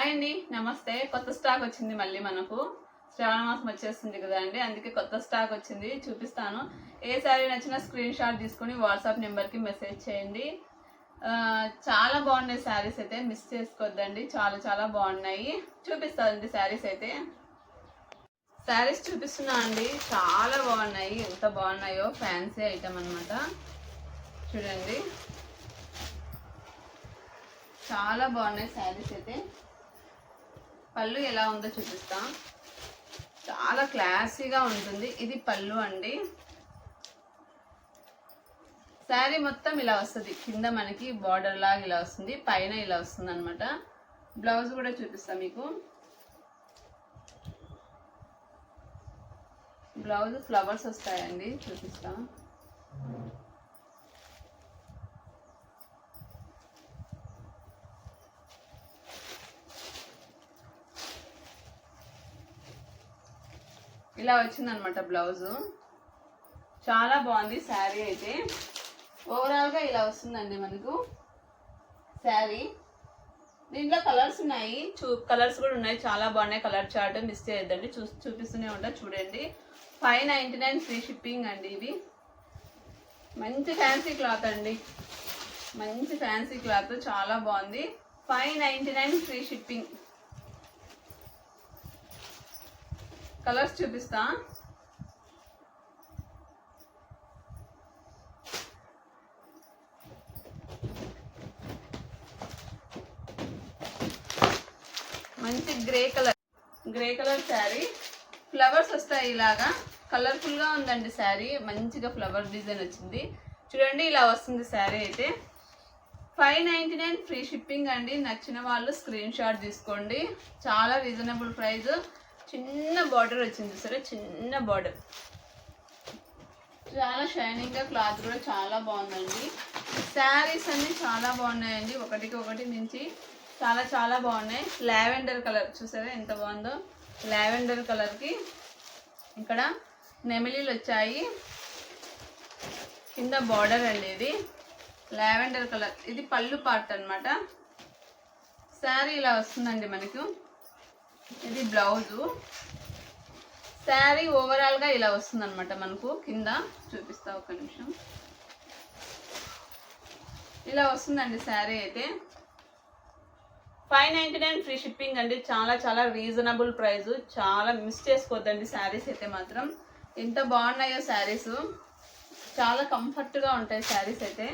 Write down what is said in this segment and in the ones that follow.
Hi అండి నమస్తే. కొత్త స్టాక్ వచ్చింది మళ్ళీ మనకు. శ్రావణ మాసం వచ్చేస్తుంది కదా అండి అందుకే కొత్త స్టాక్ వచ్చింది చూపిస్తాను. ఏ శారీ నచ్చినా స్క్రీన్ షాట్ తీసుకొని వాట్సాప్ నెంబర్కి మెసేజ్ చేయండి. చాలా బాగున్నాయి శారీస్ అయితే మిస్ చేసుకోవద్దండి చాలా చాలా బాగున్నాయి. చూపిస్తానండి శారీస్ అయితే. శారీస్ చూపిస్తున్నా అండి చాలా బాగున్నాయి. ఎంత బాగున్నాయో ఫ్యాన్సీ ఐటమ్ అన్నమాట. చూడండి. చాలా బాగున్నాయి శారీస్ అయితే. పళ్ళు ఎలా ఉందో చూపిస్తా. చాలా క్లాసీగా ఉంటుంది. ఇది పళ్ళు అండి. శారీ మొత్తం ఇలా వస్తుంది. కింద మనకి బార్డర్ లాగా ఇలా వస్తుంది. పైన ఇలా వస్తుంది అనమాట బ్లౌజ్ కూడా చూపిస్తా మీకు. బ్లౌజ్ ఫ్లవర్స్ వస్తాయండి. చూపిస్తాను ఇలా వచ్చిందనమాట బ్లౌజు. చాలా బాగుంది శారీ అయితే. ఓవరాల్గా ఇలా వస్తుందండి మనకు శారీ. దీంట్లో కలర్స్ ఉన్నాయి. చూ కలర్స్ కూడా ఉన్నాయి. చాలా బాగున్నాయి. కలర్ చార్ట్ మిస్ చేయొద్దండి. చూ చూపిస్తూనే ఉంటా. చూడండి. Five ninety nine free shipping అండి ఇవి. మంచి ఫ్యాన్సీ క్లాత్ అండి. మంచి ఫ్యాన్సీ క్లాత్ చాలా బాగుంది. Five ninety nine free shipping colours చూపిస్తా. మంచి grey colour grey colour sari. Flowers వస్తాయి ఇలాగా. కలర్ఫుల్గా ఉందండి శారీ. మంచిగా ఫ్లవర్ డిజైన్ వచ్చింది. చూడండి ఇలా వస్తుంది శారీ అయితే. Five ninety nine free shipping అండి. నచ్చిన వాళ్ళు స్క్రీన్ షాట్ తీసుకోండి. చాలా రీజనబుల్ ప్రైస్ చిన్న బార్డర్ వచ్చింది సరే చిన్న బార్డర్. చాలా షైనింగ్గా క్లాత్ కూడా చాలా బాగుందండి. శారీస్ అన్నీ చాలా బాగున్నాయండి ఒకటికి ఒకటి మించి చాలా చాలా బాగున్నాయి. లావెండర్ కలర్ చూసారా ఎంత బాగుందో? లావెండర్ కలర్కి ఇక్కడ నెమిలీలు వచ్చాయి. కింద బార్డర్ అండి ఇది. లావెండర్ కలర్ ఇది పళ్ళు పార్ట్ అనమాట శారీ ఇలా వస్తుందండి మనకు. ఇది బ్లౌజు. శారీ ఓవరాల్గా ఇలా వస్తుంది అనమాట మనకు. కింద చూపిస్తా ఒక నిమిషం. ఇలా వస్తుందండి శారీ అయితే. Five ninety nine free shipping అండి. చాలా చాలా రీజనబుల్ ప్రైస్ చాలా మిస్ చేసుకోవద్దండి శారీస్ అయితే మాత్రం. ఎంత బాగున్నాయో శారీస్. చాలా కంఫర్ట్గా ఉంటాయి శారీస్ అయితే.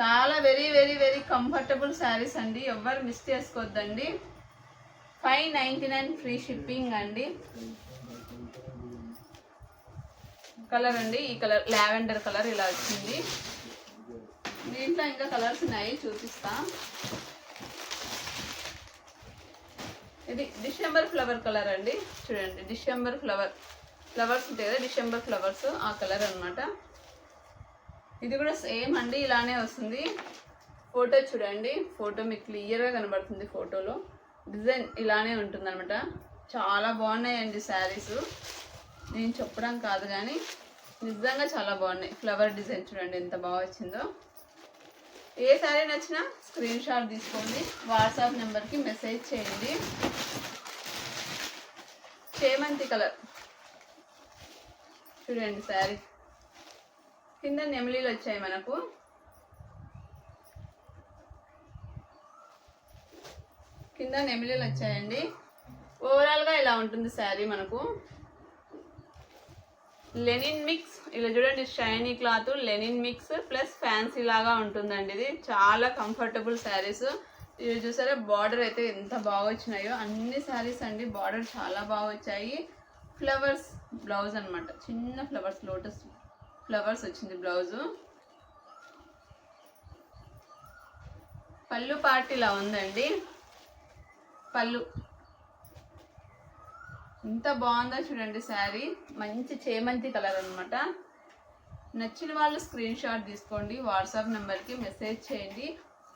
చాలా very very very comfortable saris అండి. ఎవ్వరు మిస్ చేసుకోవద్దండి five ninety nine free shipping అండి. కలర్ అండి ఈ కలర్ లావెండర్ కలర్ ఇలా వచ్చింది. దీంట్లో ఇంకా కలర్స్ ఉన్నాయి చూపిస్తా. ఇది డిసెంబర్ ఫ్లవర్ కలర్ అండి. చూడండి డిసెంబర్ ఫ్లవర్ ఫ్లవర్స్ ఉంటాయి కదా డిసెంబర్ ఫ్లవర్స్ ఆ కలర్ అనమాట ఇది కూడా సేమ్ అండి ఇలానే వస్తుంది. ఫోటో చూడండి. ఫోటో మీకు క్లియర్గా కనబడుతుంది ఫోటోలో. డిజైన్ ఇలానే ఉంటుంది అనమాట చాలా బాగున్నాయండి శారీస్. నేను చెప్పడం కాదు కానీ నిజంగా చాలా బాగున్నాయి. ఫ్లవర్ డిజైన్ చూడండి ఎంత బాగా వచ్చిందో. ఏ శారీ నచ్చినా స్క్రీన్ షాట్ తీసుకోండి. వాట్సాప్ నెంబర్కి మెసేజ్ చేయండి. చేమంతి కలర్. చూడండి శారీ. కింద నెమలీలు వచ్చాయి మనకు. కింద నెమలీలు వచ్చాయండి. ఓవరాల్గా ఇలా ఉంటుంది శారీ మనకు. లెనిన్ మిక్స్ ఇలా చూడండి shiny cloth linen mix plus fancy లాగా ఉంటుందండి ఇది. చాలా కంఫర్టబుల్ శారీస్ ఇవి చూసారా బార్డర్ అయితే ఎంత బాగా వచ్చినాయో. అన్ని శారీస్ అండి బార్డర్ చాలా బాగా వచ్చాయి. ఫ్లవర్స్ బ్లౌజ్ అనమాట చిన్న ఫ్లవర్స్ లోటస్ ఫ్లవర్స్ వచ్చింది బ్లౌజు. పళ్ళు పార్ట్ ఇలా ఉందండి. పళ్ళు. ఎంత బాగుందో చూడండి శారీ. మంచి చేమంతి కలర్ అనమాట నచ్చిన వాళ్ళు స్క్రీన్ షాట్ తీసుకోండి వాట్సాప్ నెంబర్కి మెసేజ్ చేయండి.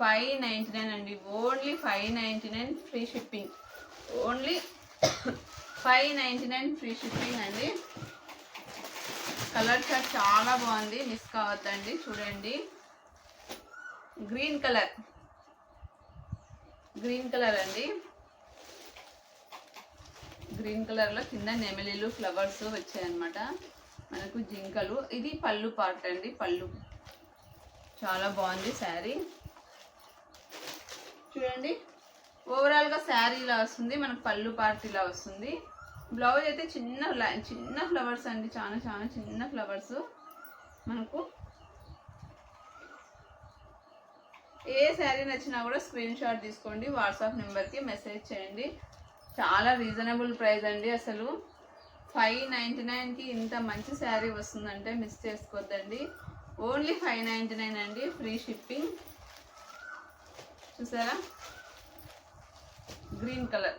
ఫైవ్ నైంటీ నైన్ అండి. Only five ninety nine free shipping. Only five ninety nine free shipping అండి. కలర్ చార్ట్ చాలా బాగుంది. మిస్ కావద్దండి చూడండి. గ్రీన్ కలర్ గ్రీన్ కలర్ అండి. గ్రీన్ కలర్లో కింద నెమలిలు ఫ్లవర్స్ వచ్చాయన్నమాట. మనకు జింకలు. ఇది పళ్ళు పార్ట్ అండి. పళ్ళు. చాలా బాగుంది శారీ. చూడండి. ఓవరాల్గా శారీ ఇలా వస్తుంది. మనకు పళ్ళు పార్ట్ ఇలా వస్తుంది. బ్లౌజ్ అయితే చిన్న చిన్న ఫ్లవర్స్ అండి చాలా చాలా చిన్న ఫ్లవర్స్. మనకు ఏ శారీ నచ్చినా కూడా స్క్రీన్ షాట్ తీసుకోండి వాట్సాప్ నెంబర్కి మెసేజ్ చేయండి. చాలా రీజనబుల్ ప్రైస్ అండి అసలు. ఫైవ్ నైంటీ నైన్కి ఇంత మంచి శారీ వస్తుందంటే మిస్ చేసుకోవద్దండి ఓన్లీ ఫైవ్ నైంటీ నైన్ అండి ఫ్రీ షిప్పింగ్. చూసారా? Green colour.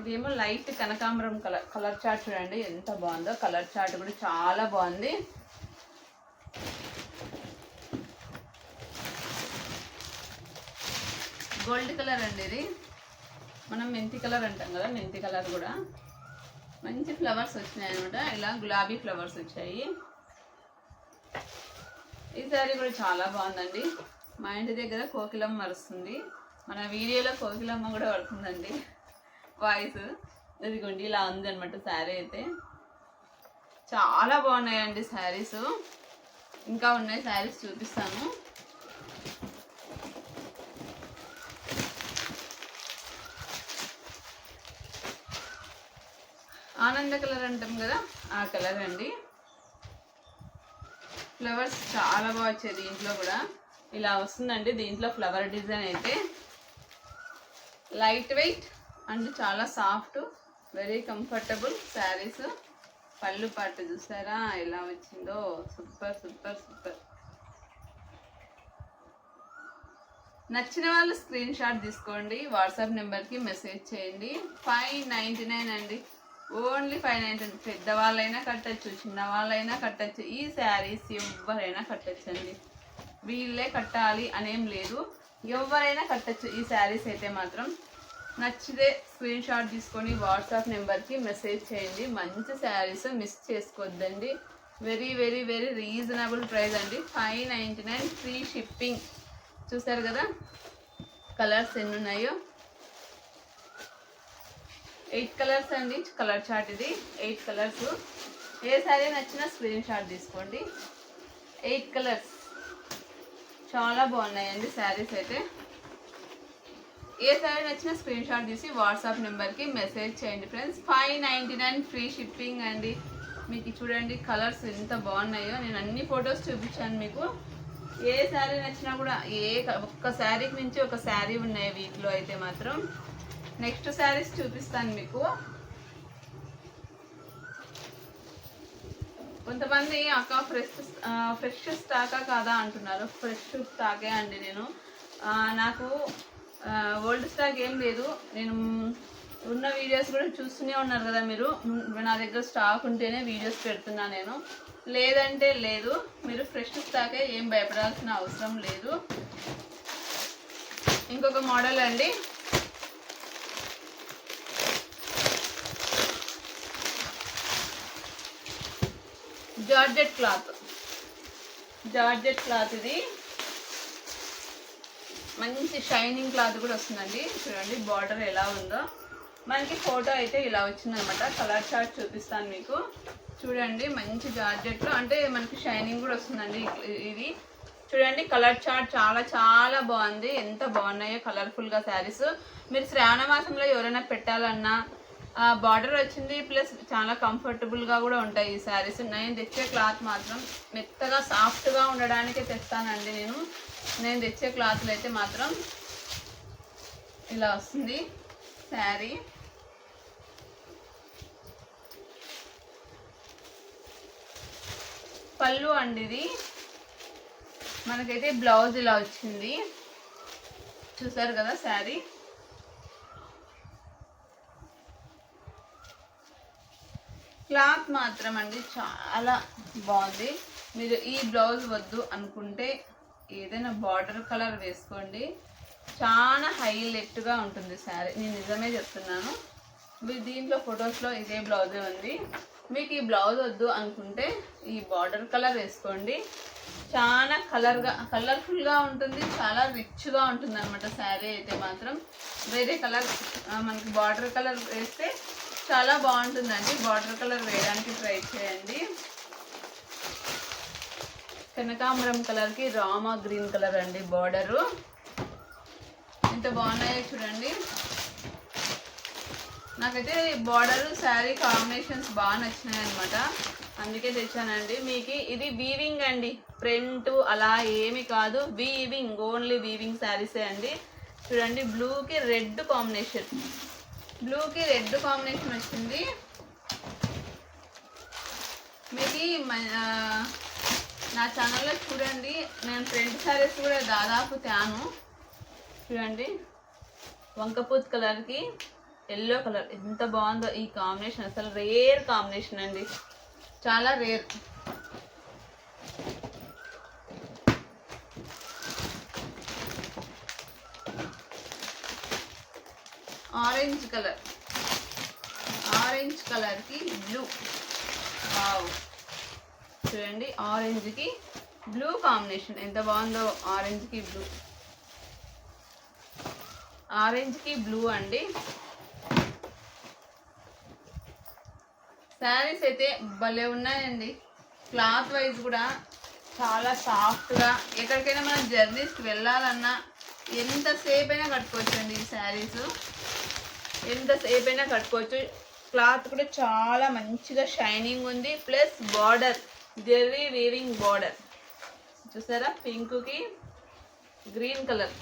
ఇదేమో లైట్ కనకాంబరం కలర్ కలర్ చార్ట్ చూడండి ఎంత బాగుందో. కలర్ చాట్ కూడా చాలా బాగుంది. గోల్డ్ కలర్ అండి ఇది. మనం మెంతి కలర్ అంటాం కదా మెంతి కలర్ కూడా. మంచి ఫ్లవర్స్ వచ్చినాయి అనమాట ఇలా గులాబీ ఫ్లవర్స్ వచ్చాయి. ఈ శారీ కూడా చాలా బాగుందండి. మా ఇంటి దగ్గర కోకిలమ్మ వస్తుంది మన వీడియోలో కోకిలమ్మ కూడా పడుతుందండి వాయిస్ ఇదిగోండి ఇలా ఉంది అనమాట శారీ అయితే. చాలా బాగున్నాయండి శారీస్. ఇంకా ఉన్నాయి శారీస్ చూపిస్తాను. ఆనంద కలర్ అంటాం కదా ఆ కలర్ అండి. ఫ్లవర్స్ చాలా బాగా వచ్చాయి దీంట్లో కూడా. ఇలా వస్తుందండి దీంట్లో ఫ్లవర్ డిజైన్ అయితే. లైట్ వెయిట్ అండ్ చాలా సాఫ్ట్ వెరీ కంఫర్టబుల్ శారీస్ పళ్ళు పాట చూసారా? ఎలా వచ్చిందో? Super super super. నచ్చిన వాళ్ళు స్క్రీన్ షాట్ తీసుకోండి. వాట్సాప్ నెంబర్కి మెసేజ్ చేయండి. ఫైవ్ నైంటీ నైన్ అండి. ఓన్లీ ఫైవ్ నైంటీ పెద్దవాళ్ళైనా కట్టచ్చు చిన్నవాళ్ళైనా కట్టచ్చు. ఈ శారీస్ ఎవరైనా కట్టచ్చు అండి. వీళ్ళే కట్టాలి అనేం లేదు. ఎవరైనా కట్టచ్చు ఈ శారీస్ అయితే మాత్రం. నచ్చితే స్క్రీన్ షాట్ తీసుకొని వాట్సాప్ నెంబర్కి మెసేజ్ చేయండి. మంచి శారీస్ మిస్ చేసుకోవద్దండి very very very reasonable price అండి. Five ninety nine free shipping చూసారు కదా? కలర్స్ ఎన్ని ఉన్నాయో ఎయిట్ కలర్స్ అండి. కలర్ చార్ట్ ఇది. ఎయిట్ కలర్స్ ఏ శారీ నచ్చినా స్క్రీన్ షాట్ తీసుకోండి. ఎయిట్ కలర్స్ చాలా బాగున్నాయండి శారీస్ అయితే. ఏ శారీ నచ్చినా స్క్రీన్ షాట్ తీసి వాట్సాప్ నెంబర్కి మెసేజ్ చేయండి friends. Five ninety nine free shipping అండి. మీకు చూడండి కలర్స్ ఎంత బాగున్నాయో. నేను అన్ని ఫొటోస్ చూపించాను మీకు. ఏ శారీ నచ్చినా కూడా ఏ ఒక్క శారీకి మించి ఒక శారీ ఉన్నాయి వీటిలో అయితే మాత్రం. నెక్స్ట్ శారీస్ చూపిస్తాను మీకు. కొంతమంది అక్క ఫ్రెష్ ఫ్రెష్ స్టాకా కాదా అంటున్నారు. ఫ్రెష్ స్టాకే అండి నేను. నాకు ఓల్డ్ స్టాక్ ఏం లేదు. నేను ఉన్న వీడియోస్ కూడా చూస్తూనే ఉన్నారు కదా మీరు. నా దగ్గర స్టాక్ ఉంటేనే వీడియోస్ పెడుతున్నా నేను. లేదంటే లేదు. మీరు ఫ్రెష్ స్టాకే ఏం భయపడాల్సిన అవసరం లేదు. ఇంకొక మోడల్ అండి. Georgette cloth. జార్జెట్ క్లాత్ ఇది. మంచి షైనింగ్ క్లాత్ కూడా వస్తుందండి. చూడండి బార్డర్ ఎలా ఉందో. మనకి ఫోటో అయితే ఇలా వచ్చిందనమాట. కలర్ చార్ట్ చూపిస్తాను మీకు. చూడండి మంచి జార్జెట్లో అంటే మనకి షైనింగ్ కూడా వస్తుందండి ఇది. చూడండి కలర్ చార్ట్ చాలా చాలా బాగుంది. ఎంత బాగున్నాయో కలర్ఫుల్గా శారీస్. మీరు శ్రావణ మాసంలో ఎవరైనా పెట్టాలన్నా బార్డర్ వచ్చింది ప్లస్ చాలా కంఫర్టబుల్గా కూడా ఉంటాయి ఈ శారీస్. నేను తెచ్చే క్లాత్ మాత్రం మెత్తగా సాఫ్ట్గా ఉండడానికే తెస్తానండి నేను. నేను తెచ్చే క్లాత్లు అయితే మాత్రం ఇలా వస్తుంది. శారీ. పళ్ళు అండి ఇది మనకైతే బ్లౌజ్ ఇలా వచ్చింది. చూసారు కదా శారీ? క్లాత్ మాత్రం అండి చాలా బాగుంది. మీరు ఈ బ్లౌజ్ వద్దు అనుకుంటే ఏదైనా బార్డర్ కలర్ వేసుకోండి. చాలా హైలైట్గా ఉంటుంది శారీ. నేను నిజమే చెప్తున్నాను. మీరు దీంట్లో ఫొటోస్లో ఇదే బ్లౌజే ఉంది. మీకు ఈ బ్లౌజ్ వద్దు అనుకుంటే ఈ బార్డర్ కలర్ వేసుకోండి. చాలా కలర్గా కలర్ఫుల్గా ఉంటుంది. చాలా రిచ్గా ఉంటుంది అనమాట శారీ అయితే మాత్రం. వేరే కలర్ మనకి బార్డర్ కలర్ వేస్తే చాలా బాగుంటుందండి. బార్డర్ కలర్ వేయడానికి ట్రై చేయండి. కనకాంబరం కలర్కి రామా గ్రీన్ కలర్ అండి బార్డరు. ఎంత బాగున్నాయో చూడండి. నాకైతే బార్డర్ శారీ కాంబినేషన్స్ బాగా నచ్చినాయి అనమాట అందుకే తెచ్చానండి. మీకు ఇది వీవింగ్ అండి. ప్రింట్ అలా ఏమి కాదు. వీవింగ్ ఓన్లీ వీవింగ్ శారీసే అండి. చూడండి బ్లూకి రెడ్ కాంబినేషన్. బ్లూకి రెడ్ కాంబినేషన్ వచ్చింది. మీకు నా ఛానల్లో చూడండి. నేను ఫ్రంట్ శారీస్ కూడా దాదాపు తాను. చూడండి. వంకపూత్ కలర్కి ఎల్లో కలర్ ఎంత బాగుందో ఈ కాంబినేషన్ అసలు రేర్ కాంబినేషన్ అండి. చాలా రేర్ ఆరెంజ్ కలర్ ఆరెంజ్ కలర్కి బ్లూ వావ్ చూడండి ఆరెంజ్కి బ్లూ కాంబినేషన్. ఎంత బాగుందో ఆరెంజ్కి బ్లూ. ఆరెంజ్కి బ్లూ అండి. శారీస్ అయితే భలే ఉన్నాయండి. క్లాత్ వైజ్ కూడా చాలా సాఫ్ట్గా. ఎక్కడికైనా మనం జర్నీస్కి వెళ్ళాలన్నా ఎంతసేపు అయినా కట్టుకోవచ్చు అండి ఈ శారీస్. ఎంతసేపు అయినా కట్టుకోవచ్చు. క్లాత్ కూడా చాలా మంచిగా షైనింగ్ ఉంది. Plus border. Zari weaving border చూసారా? పింక్కి గ్రీన్ కలర్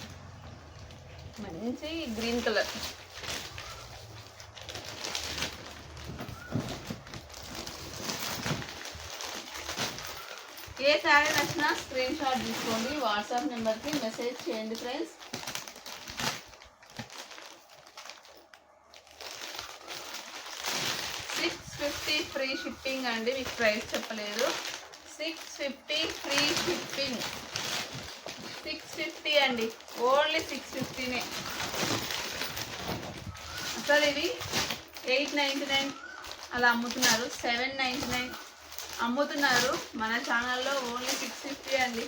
మంచి గ్రీన్ కలర్ ఏ శారీ నచ్చినా స్క్రీన్ షాట్ తీసుకోండి వాట్సాప్ నెంబర్కి మెసేజ్ చేయండి friends six fifty free shipping అండి మీకు ప్రైస్ చెప్పలేదు. Six fifty free shipping six fifty అండి ఓన్లీ సిక్స్ ఫిఫ్టీనే అసలు ఇది ఎయిట్ నైంటీ నైన్ అలా అమ్ముతున్నారు సెవెన్ నైంటీ నైన్ అమ్ముతున్నారు. మన ఛానల్లో ఓన్లీ సిక్స్ ఫిఫ్టీ అండి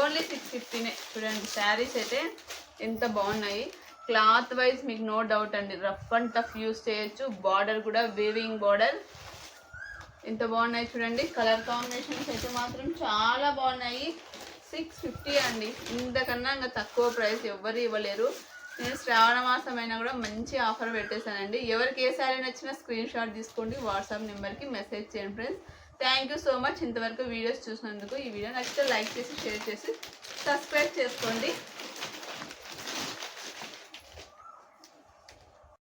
ఓన్లీ సిక్స్ ఫిఫ్టీనే చూడండి శారీస్ అయితే ఎంత బాగున్నాయి. క్లాత్ వైజ్ మీకు నో డౌట్ అండి. రఫ్ అండ్ టఫ్ యూస్ చేయొచ్చు. బార్డర్ కూడా వేవింగ్ బార్డర్. ఎంత బాగున్నాయి చూడండి. కలర్ కాంబినేషన్స్ అయితే మాత్రం చాలా బాగున్నాయి. సిక్స్ ఫిఫ్టీ అండి. ఇంతకన్నా ఇంకా తక్కువ ప్రైస్ ఎవ్వరు ఇవ్వలేరు. నేను శ్రావణ మాసం అయినా కూడా మంచి ఆఫర్ పెట్టేశానండి. ఎవరికి ఏ శారీ నచ్చినా స్క్రీన్ షాట్ తీసుకోండి. వాట్సాప్ నెంబర్కి మెసేజ్ చేయండి friends. Thank you so much ఇంతవరకు వీడియోస్ చూసినందుకు ఈ వీడియో నచ్చితే లైక్ చేసి షేర్ చేసి సబ్స్క్రైబ్ చేసుకోండి.